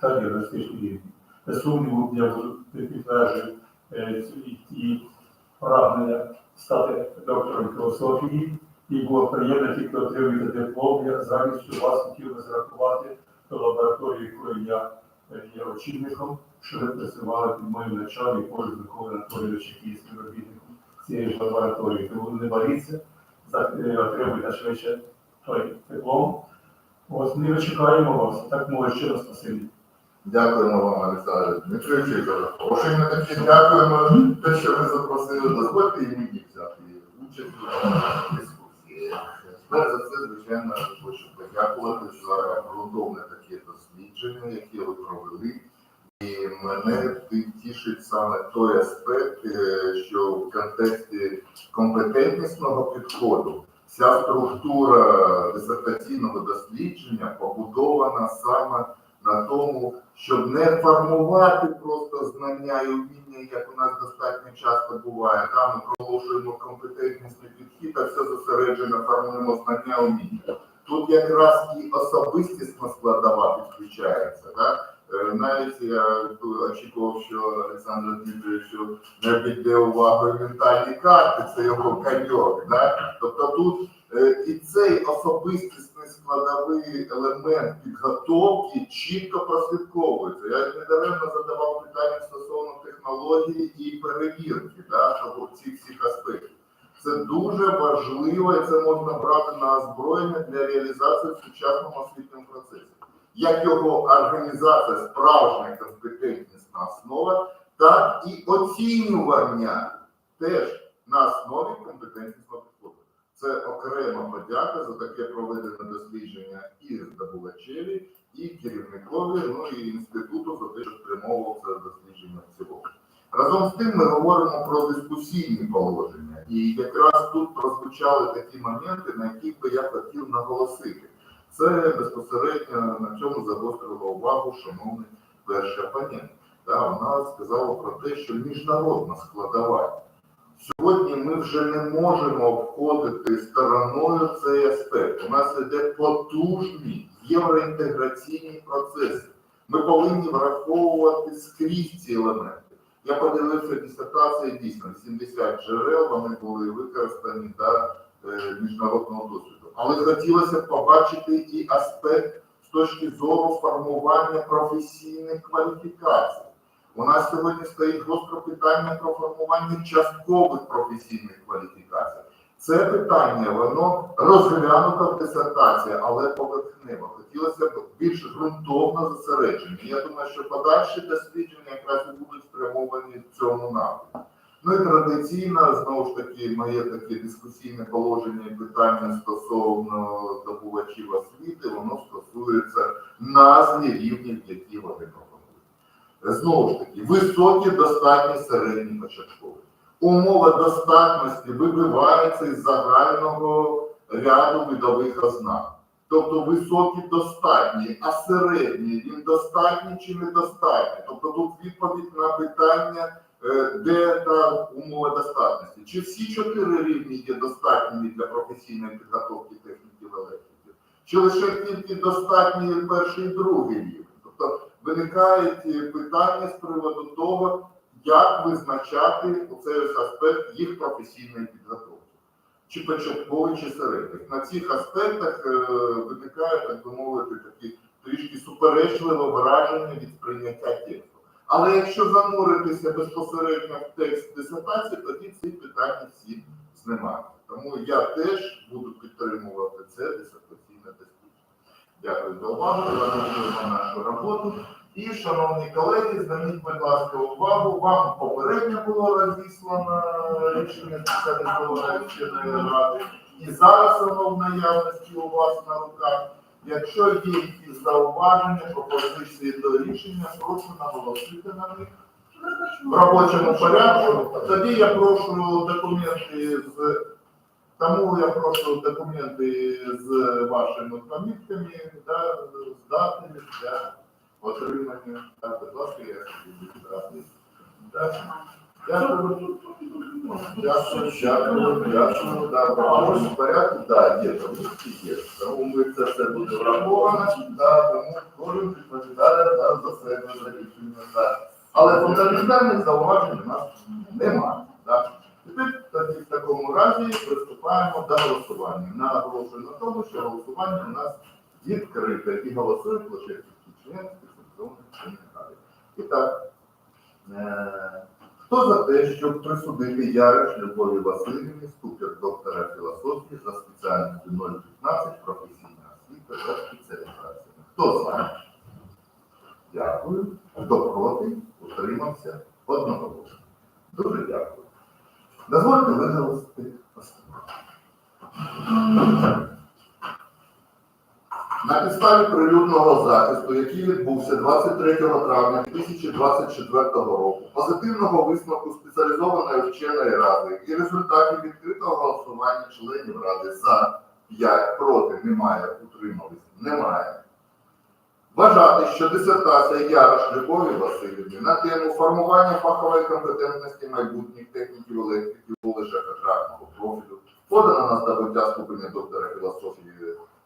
та рівні. Без сумніву, я підтверджую е, ті прагнення стати доктором філософії, і було приємно тільки отримати диплом. Я з радістю вас хотів би зарахувати до лабораторії, якої я е, є очільником, що ви працювали під моїм началом і поруч з Миколою Анатолійовичем, який є співробітником цієї ж лабораторії. Тому не боріться, е, отримуйте швидше той диплом. Ось ми чекаємо вас. Так може ще раз спасибі. Дякуємо вам, Олександр Дмитрович, за запрошення таке. Дякуємо, те, що ви запросили. Дозвольте і мені взяти участь у дискусії. За все, звичайно, хочу подякувати за ґрунтовне таке дослідження, яке ви провели. І мене тішить саме той аспект, е, що в контексті компетентнісного підходу вся структура дисертаційного дослідження побудована саме на тому, щоб не формувати просто знання і вміння, як у нас достатньо часто буває. Там ми проголошуємо компетентнісний підхід, а все зосереджено формуємо знання і вміння. Тут якраз і особистісна складова підключається. Так? Е, Навіть я очікував, що Олександр Дмитрович не піде увагу ментальні карти, це його каньок. Да? Тобто тут і цей особистісний складовий елемент підготовки чітко прослідковується. Я недаремно задавав питання стосовно технології і перевірки да, того цих всіх аспектів. Це дуже важливо, і це можна брати на озброєння для реалізації в сучасному освітньому процесі. Як його організація, справжня компетентнісна основа, так і оцінювання теж на основі компетентнісного підходу. Це окрема подяка за таке проведене дослідження і здобувачеві, і керівникові, ну і інституту за те, що спрямовував це дослідження в цілому. Разом з тим ми говоримо про дискусійні положення, і якраз тут прозвучали такі моменти, на яких би я хотів наголосити. Це безпосередньо на цьому загострила увагу шановний перший опонент. Да, вона сказала про те, що міжнародна складова. Сьогодні ми вже не можемо обходити стороною цей аспект. У нас іде потужні євроінтеграційні процеси. Ми повинні враховувати скрізь ці елементи. Я подивився дисертації дійсно 70 джерел, вони були використані для е, міжнародного досвіду. Але хотілося б побачити і аспект з точки зору формування професійних кваліфікацій. У нас сьогодні стоїть гостре питання про формування часткових професійних кваліфікацій. Це питання, воно розглянуто в дисертації, але поверхнево. Хотілося б більш ґрунтовно зосередження. Я думаю, що подальші дослідження якраз будуть спрямовані в цьому напрямку. Ну і традиційно, знову ж таки, моє таке дискусійне положення і питання стосовно здобувачів освіти, воно стосується назви рівнів, які вони пропонують. Знову ж таки, високі, достатні, середні, початкові. Умова достатності вибивається із загального ряду видових ознак. Тобто високі достатні, а середні він достатній чи недостатній. Тобто тут відповідь на питання, е, де та умова достатності. Чи всі чотири рівні є достатніми для професійної підготовки техніків електриків? Чи лише тільки достатні перший і другий рівень? Виникають е, питання з приводу того, як визначати цей ось аспект їх професійної підготовки, чи початковий, чи середній. На цих аспектах е, виникає, так би мовити, такі трішки суперечливе враження від сприйняття тексту. Але якщо зануритися безпосередньо в текст дисертації, тоді ці питання всі знімаються. Тому я теж буду підтримувати це дисертаційне дослідження. Дякую за увагу. Продовжуємо нашу роботу. І, шановні колеги, зверніть, будь ласка, увагу. Вам попередньо було розіслано рішення спеціалізованої ради. І зараз воно в наявності у вас на руках. Якщо є якісь зауваження, пропозиції до рішення, прошу наголосити на них в робочому порядку. Тоді я прошу документи з тому я прошу документи з вашими помітками, да, з датами для отримання. Так, будь ласка, я радий. Дякую. Дякую, дякую, дякую. Да, в порядку, да, є, таблички є. Тому ми це все буде враховано, да, тому кожен відповідає да, за себе, за рішення. Да. Але фундаментальних зауважень у нас немає. Да. Тепер тоді в такому разі приступаємо до голосування. Наголошую на тому, що голосування у нас відкрите і лише ті члени спеціалізованих комітетів. І так, е, хто за те, щоб присудити Яриш Любові Васильівні ступір доктора філософії за спеціальністю 015 професійна освіта за спеціалізаціями? Хто за? Дякую. Хто проти? Утримався одноголосно. Дуже дякую. Дозвольте виголосити. На підставі прилюдного захисту, який відбувся 23 травня 2024 року, позитивного висновку спеціалізованої вченої ради і результатів відкритого голосування членів ради за 5 проти немає, утримались немає. Вважати, що дисертація Ярош Любові Васильівни на тему формування фахової компетентності майбутніх техніків електриків були лише контрактного профілю, подана на здобуття ступеня доктора філософії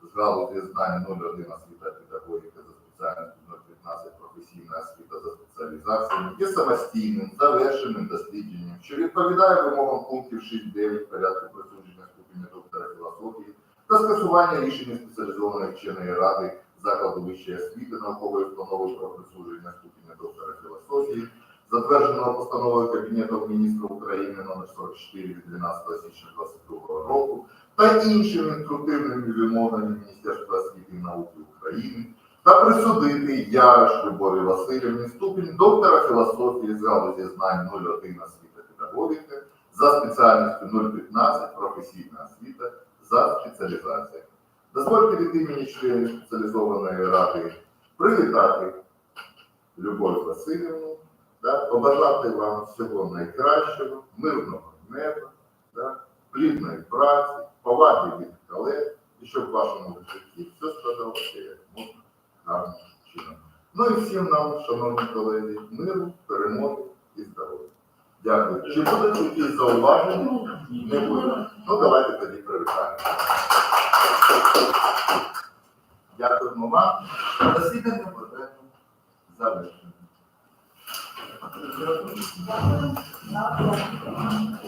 з галузі знань 01 освіта педагогіки за спеціальністю 015 професійна освіта за спеціалізаціями є самостійним, завершеним дослідженням, що відповідає вимогам пунктів 6.9 порядку присудження ступеня доктора філософії та скасування рішення спеціалізованої вченої ради закладу вищої освіти наукової установи про присудження ступеня доктора філософії, затвердженого постановою Кабінету міністрів України номер 44 від 12 січня 2022 року та іншими інструктивними вимогами Міністерства освіти і науки України та присудити Яриш Любові Васильівні ступінь доктора філософії з галузі знань 01 освіта педагогіки за спеціальністю 015 професійна освіта за спеціалізацією. Дозвольте від імені членів спеціалізованої ради привітати Любов Васильівну, да, побажати вам всього найкращого, мирного неба, да, плідної праці, поваги від колег, і щоб в вашому житті все складалося як можна гарним чином. Ну і всім нам, шановні колеги, миру, перемоги і здоров'я. Дякую. Чи будуть якісь зауваження? Не буде. Ну давайте тоді привітаємо. Дякуємо вам. Засідання буде завершено. Дякую.